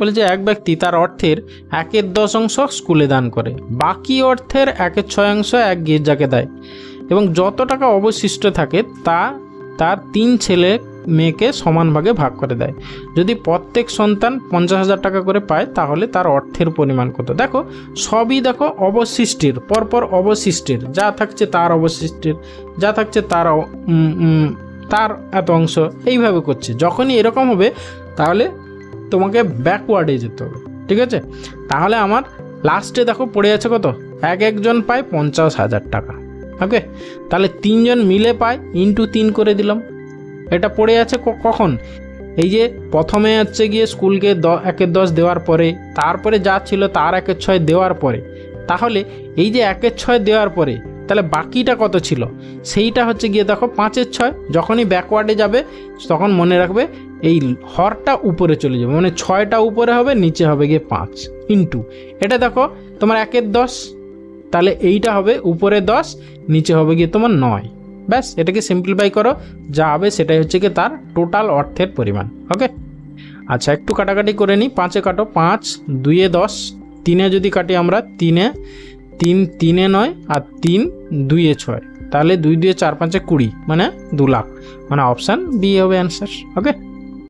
বলে যে এক ব্যক্তি তার অর্থের একের দশ অংশ স্কুলে দান করে, বাকি অর্থের একের ছয় অংশ এক গির্জাকে দেয় এবং যত টাকা অবশিষ্ট থাকে তা তার তিন ছেলে মেয়েকে সমান ভাগে ভাগ করে দেয়। যদি প্রত্যেক সন্তান পঞ্চাশ হাজার টাকা করে পায়, তাহলে তার অর্থের পরিমাণ কত? দেখো, সবই দেখো অবশিষ্টের, পরপর অবশিষ্টের, যা থাকছে তার অবশিষ্টের, যা থাকছে তার তার এত অংশ। এইভাবে করছে। যখনই এরকম হবে, তাহলে তোমাকে ব্যাকওয়ার্ডে যেতে হবে, ঠিক আছে? তাহলে আমার লাস্টে দেখো পড়ে আছে কত? এক একজন পায় পঞ্চাশ হাজার টাকা ওকে তাহলে তিনজন মিলে পায় ইন্টু তিন করে দিলাম। এটা পড়ে আছে কখন? এই যে প্রথমে হচ্ছে গিয়ে স্কুলকে দ একের দশ দেওয়ার পরে, তারপরে যা ছিল তার একের ছয় দেওয়ার পরে। তাহলে এই যে একের ছয় দেওয়ার পরে, তাহলে বাকিটা কত ছিল? সেইটা হচ্ছে গিয়ে দেখো পাঁচের ছয়, যখনই ব্যাকওয়ার্ডে যাবে, তখন মনে রাখবে এই হরটা উপরে চলে যাবে মানে ছয়টা উপরে হবে, নিচে হবে গিয়ে পাঁচ। ইন্টু, এটা দেখো, তোমার একের দশ, তাহলে এইটা হবে উপরে দশ, নিচে হবে গিয়ে তোমার নয়। ব্যাস, এটাকে সিম্পলিফাই করো, যা হবে সেটাই হচ্ছে কি তার টোটাল অর্থের পরিমাণ ওকে আচ্ছা একটু কাটাকাটি করে নিই, পাঁচে কাটো পাঁচ, দুইয়ে দশ, তিনে যদি কাটি আমরা তিনে, তিন তিনে নয় আর তিন দুইয়ে ছয়, তাহলে দুই দুয়ে চার পাঁচে কুড়ি মানে দু লাখ মানে অপশান বি হবে অ্যান্সার ওকে